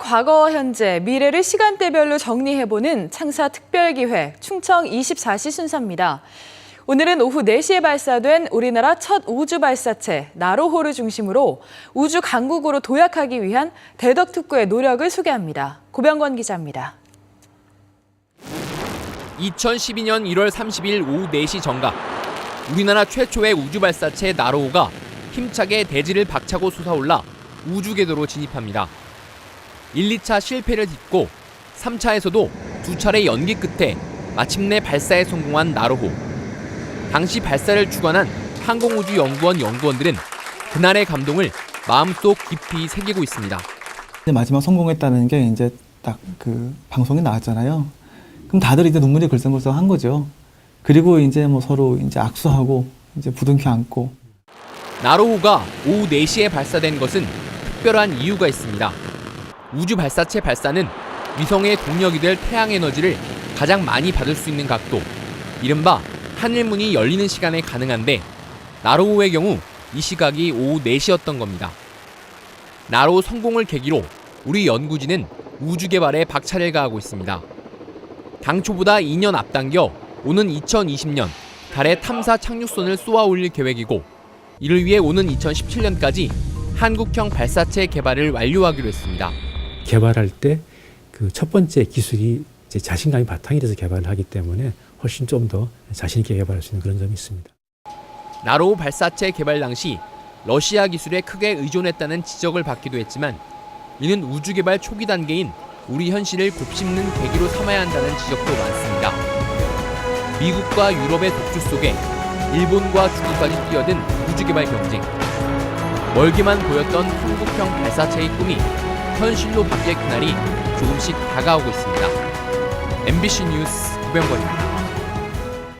과거, 현재, 미래를 시간대별로 정리해보는 창사 특별기회 충청 24시 순서입니다. 오늘은 오후 4시에 발사된 우리나라 첫 우주 발사체 나로호를 중심으로 우주 강국으로 도약하기 위한 대덕 특구의 노력을 소개합니다. 고병권 기자입니다. 2012년 1월 30일 오후 4시 정각 우리나라 최초의 우주 발사체 나로호가 힘차게 대지를 박차고 솟아올라 우주 궤도로 진입합니다. 1, 2차 실패를 딛고 3차에서도 두 차례 연기 끝에 마침내 발사에 성공한 나로호. 당시 발사를 주관한 항공우주연구원 연구원들은 그날의 감동을 마음속 깊이 새기고 있습니다. 마지막 성공했다는 게 이제 딱 그 방송에 나왔잖아요. 그럼 다들 이제 눈물이 글썽글썽한 거죠. 그리고 이제 뭐 서로 이제 악수하고 이제 부둥켜 안고 나로호가 오후 4시에 발사된 것은 특별한 이유가 있습니다. 우주 발사체 발사는 위성의 동력이 될 태양 에너지를 가장 많이 받을 수 있는 각도, 이른바 하늘문이 열리는 시간에 가능한데 나로호의 경우 이 시각이 오후 4시였던 겁니다. 나로 성공을 계기로 우리 연구진은 우주 개발에 박차를 가하고 있습니다. 당초보다 2년 앞당겨 오는 2020년 달에 탐사 착륙선을 쏘아 올릴 계획이고 이를 위해 오는 2017년까지 한국형 발사체 개발을 완료하기로 했습니다. 개발할 때 그 첫 번째 기술이 이제 자신감이 바탕이 돼서 개발을 하기 때문에 훨씬 좀 더 자신 있게 개발할 수 있는 그런 점이 있습니다. 나로호 발사체 개발 당시 러시아 기술에 크게 의존했다는 지적을 받기도 했지만 이는 우주 개발 초기 단계인 우리 현실을 곱씹는 계기로 삼아야 한다는 지적도 많습니다. 미국과 유럽의 독주 속에 일본과 중국까지 뛰어든 우주 개발 경쟁. 멀게만 보였던 한국형 발사체의 꿈이 현실로 바뀔 그날이 조금씩 다가오고 있습니다. MBC 뉴스 구병건입니다.